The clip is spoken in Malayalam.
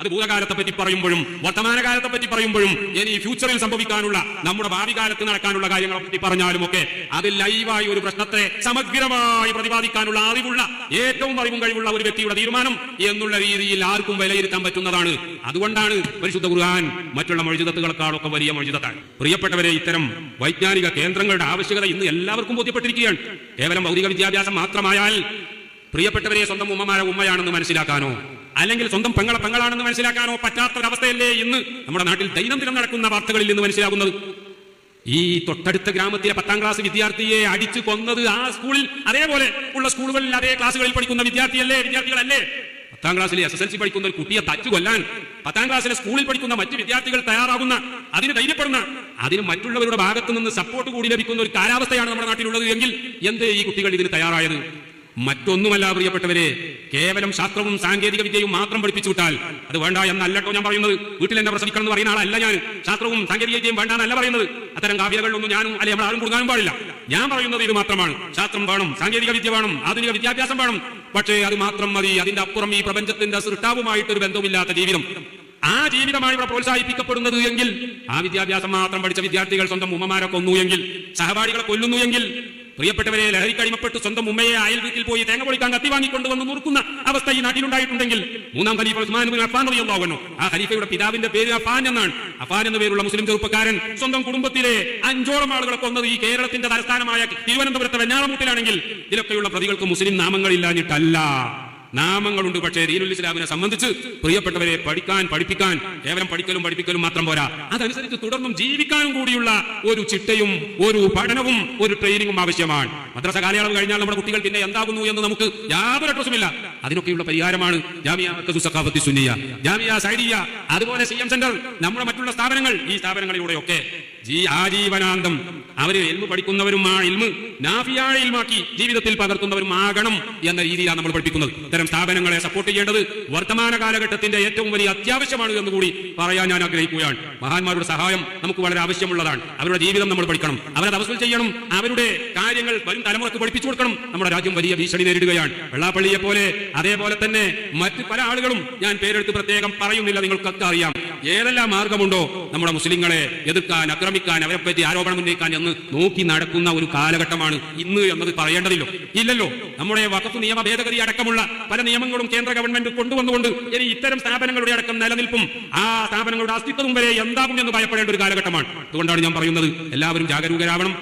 അത് ഭൂതകാലത്തെ പറ്റി പറയുമ്പോഴും വർത്തമാനകാലത്തെ പറ്റി പറയുമ്പോഴും ഇനി ഫ്യൂച്ചറിൽ സംഭവിക്കാനുള്ള നമ്മുടെ ഭാവി കാലത്ത് നടക്കാനുള്ള കാര്യങ്ങളെ പറ്റി പറഞ്ഞാലും ഒക്കെ അത് ലൈവായി ഒരു പ്രശ്നത്തെ സമഗ്രമായി പ്രതിപാദിക്കാനുള്ള അറിവുള്ള ഏറ്റവും അറിവും കഴിവുള്ള ഒരു വ്യക്തിയുടെ തീരുമാനം എന്നുള്ള രീതിയിൽ ആർക്കും വിലയിരുത്താൻ പറ്റുന്നതാണ്. അതുകൊണ്ടാണ് പരിശുദ്ധ ഖുർആൻ മറ്റുള്ള മൊഴിജിതത്തുകളെക്കാളൊക്കെ വലിയ മൊഴിജിതത്താണ് പ്രിയപ്പെട്ടവരെ ഇത്തരം വൈജ്ഞാനിക കേന്ദ്രങ്ങളുടെ ആവശ്യകത ഇന്ന് എല്ലാവർക്കും ബോധ്യപ്പെട്ടിരിക്കുകയാണ്. കേവലം ഭൗതിക വിദ്യാഭ്യാസം മാത്രമായാൽ പ്രിയപ്പെട്ടവരെ സ്വന്തം ഉമ്മമാരെ ഉമ്മയാണെന്ന് മനസ്സിലാക്കാനോ അല്ലെങ്കിൽ സ്വന്തം പെങ്ങളെ പെങ്ങളാണെന്ന് മനസ്സിലാക്കാനോ പറ്റാത്തൊരവസ്ഥയല്ലേ ഇന്ന് നമ്മുടെ നാട്ടിൽ ദൈനംദിനം നടക്കുന്ന വാർത്തകളിൽ നിന്ന് മനസ്സിലാകുന്നത്. ഈ തൊട്ടടുത്ത ഗ്രാമത്തിലെ പത്താം ക്ലാസ് വിദ്യാർത്ഥിയെ അടിച്ചു കൊന്നത് ആ സ്കൂളിൽ അതേപോലെ ഉള്ള സ്കൂളുകളിൽ അതേ ക്ലാസ്സുകളിൽ പഠിക്കുന്ന വിദ്യാർത്ഥിയല്ലേ വിദ്യാർത്ഥികളല്ലേ? പത്താം ക്ലാസ്സിലെ എസ് എസ് എൽ സി പഠിക്കുന്ന ഒരു കുട്ടിയെ തച്ചു കൊല്ലാൻ പത്താം ക്ലാസ്സിലെ സ്കൂളിൽ പഠിക്കുന്ന മറ്റ് വിദ്യാർത്ഥികൾ തയ്യാറാകുന്ന അതിന് ധൈര്യപ്പെടുന്ന അതിന് മറ്റുള്ളവരുടെ ഭാഗത്തു നിന്ന് സപ്പോർട്ട് കൂടി ലഭിക്കുന്ന ഒരു കാലാവസ്ഥയാണ് നമ്മുടെ നാട്ടിലുള്ളത് എങ്കിൽ എന്തേ ഈ കുട്ടികൾ ഇതിന് തയ്യാറായത്? മറ്റൊന്നുമല്ല പ്രിയപ്പെട്ടവരെ. കേവലം ശാസ്ത്രവും സാങ്കേതിക വിദ്യയും മാത്രം പഠിപ്പിച്ചു വിട്ടാൽ അത് വേണ്ട എന്നല്ലോ ഞാൻ പറയുന്നത്. വീട്ടിൽ എന്നെ പ്രസവിക്കണം എന്ന് പറയുന്ന ആളല്ല ഞാൻ. ശാസ്ത്രവും സാങ്കേതിക വിദ്യയും വേണ്ട എന്നല്ല പറയുന്നത്. അത്തരം കാവ്യകളിലൊന്നും ഞാനും അല്ലെ നമ്മൾ ആരും കൊടുക്കാനും പാടില്ല. ഞാൻ പറയുന്നത് ഇത് മാത്രമാണ്. ശാസ്ത്രം വേണം സാങ്കേതിക വിദ്യ വേണം ആധുനിക വിദ്യാഭ്യാസം വേണം. പക്ഷേ അത് മാത്രം മതി. അതിന്റെ അപ്പുറം ഈ പ്രപഞ്ചത്തിന്റെ സൃഷ്ടാവുമായിട്ട് ഒരു ബന്ധമില്ലാത്ത ജീവിതം. ആ ജീവിതമാണ് ഇവിടെ പ്രോത്സാഹിപ്പിക്കപ്പെടുന്നത് എങ്കിൽ ആ വിദ്യാഭ്യാസം മാത്രം പഠിച്ച വിദ്യാർത്ഥികൾ സ്വന്തം ഉമ്മമാരെ കൊന്നു എങ്കിൽ സഹപാഠികളെ കൊല്ലുന്നു എങ്കിൽ പ്രിയപ്പെട്ടവരെ ലഹരിക്കടിമപ്പെട്ട് സ്വന്തം ഉമ്മയെ അയൽ വീട്ടിൽ പോയി തേങ്ങ പൊളിക്കാൻ കത്തി വാങ്ങിക്കൊണ്ടുവന്ന് മുറുക്കുന്ന അവസ്ഥ ഈ നാട്ടിലുണ്ടായിട്ടുണ്ടെങ്കിൽ മൂന്നാം ഖലീഫ ഉസ്മാൻ അഫാൻ റളിയല്ലാഹു ആ ഖലീഫയുടെ പിതാവിന്റെ പേര് അഫാൻ എന്നാണ്. അഫാൻ എന്ന പേരുള്ള മുസ്ലിം ചെറുപ്പക്കാരൻ സ്വന്തം കുടുംബത്തിലെ അഞ്ചോളം ആളുകളെ കൊന്നത് ഈ കേരളത്തിന്റെ തലസ്ഥാനമായ തിരുവനന്തപുരത്തെ വെഞ്ഞാറമൂട്ടിലാണെങ്കിൽ ഇതിലൊക്കെയുള്ള പ്രതികൾക്ക് മുസ്ലിം നാമങ്ങളില്ലാഞ്ഞിട്ടല്ല. നാമങ്ങളുണ്ട് പക്ഷേ ദീനുൽ ഇസ്ലാമിനെ സംബന്ധിച്ച് പ്രിയപ്പെട്ടവരെ പഠിക്കാൻ പഠിപ്പിക്കാൻ കേവലം പഠിക്കലും പഠിപ്പിക്കലും മാത്രം പോരാ. അതനുസരിച്ച് തുടർന്നും ജീവിക്കാനും കൂടിയുള്ള ഒരു ചിട്ടയും ഒരു പഠനവും ഒരു ട്രെയിനിങ്ങും ആവശ്യമാണ്. മദ്രസ കാലയളവ് കഴിഞ്ഞാൽ നമ്മുടെ കുട്ടികൾ പിന്നെ എന്താകുന്നു എന്ന് നമുക്ക് യാതൊരു അഡ്രസ്സുമില്ല അതിനൊക്കെയുള്ള പരിഹാരമാണ് ജാമിയ ജാമിയ സൈഡിയ അതുപോലെ സി എം സെന്റർ നമ്മുടെ മറ്റുള്ള സ്ഥാപനങ്ങൾ ഈ സ്ഥാപനങ്ങളിലൂടെയൊക്കെ. ജീ ആജീവനാന്തം അവർ എൽമ് പഠിക്കുന്നവരും ആ എൽമ് നാഫിയായ ഇൽമാക്കി ജീവിതത്തിൽ പകർത്തുന്നവരും ആകണം എന്ന രീതിയിലാണ് നമ്മൾ പഠിപ്പിക്കുന്നത്. ഇത്തരം സ്ഥാപനങ്ങളെ സപ്പോർട്ട് ചെയ്യേണ്ടത് വർത്തമാന കാലഘട്ടത്തിന്റെ ഏറ്റവും വലിയ അത്യാവശ്യമാണ് എന്ന് കൂടി പറയാൻ ഞാൻ ആഗ്രഹിക്കുകയാണ്. മഹാന്മാരുടെ സഹായം നമുക്ക് വളരെ ആവശ്യമുള്ളതാണ്. അവരുടെ ജീവിതം നമ്മൾ പഠിക്കണം. അവരെ തപസ്സുൽ ചെയ്യണം. അവരുടെ കാര്യങ്ങൾ വരും തലമുറയ്ക്ക് പഠിപ്പിച്ചു കൊടുക്കണം. നമ്മുടെ രാജ്യം വലിയ ഭീഷണി നേരിടുകയാണ്. വെള്ളാപ്പള്ളിയെ പോലെ അതേപോലെ തന്നെ മറ്റ് പല ആളുകളും ഞാൻ പേരെടുത്ത് പ്രത്യേകം പറയുന്നില്ല. നിങ്ങൾക്കൊക്കെ അറിയാം. ഏതെല്ലാം മാർഗമുണ്ടോ നമ്മുടെ മുസ്ലിങ്ങളെ എതിർക്കാൻ ആക്രമിക്കാൻ അവരെ പറ്റി ആരോപണം ഉന്നയിക്കാൻ എന്ന് നോക്കി നടക്കുന്ന ഒരു കാലഘട്ടമാണ് ഇന്ന് എന്നത് പറയേണ്ടതില്ലോ. ഇല്ലല്ലോ. നമ്മുടെ വഖഫ് നിയമ ഭേദഗതി അടക്കമുള്ള പല നിയമങ്ങളും കേന്ദ്ര ഗവൺമെന്റ് കൊണ്ടുവന്നുകൊണ്ട് ഇനി ഇത്തരം സ്ഥാപനങ്ങളുടെ അടക്കം നിലനിൽപ്പും ആ സ്ഥാപനങ്ങളുടെ അസ്തിത്വം വരെ എന്താകും എന്ന് ഭയപ്പെടേണ്ട ഒരു കാലഘട്ടമാണ്. അതുകൊണ്ടാണ് ഞാൻ പറയുന്നത്. എല്ലാവരും ജാഗരൂകരാവണം.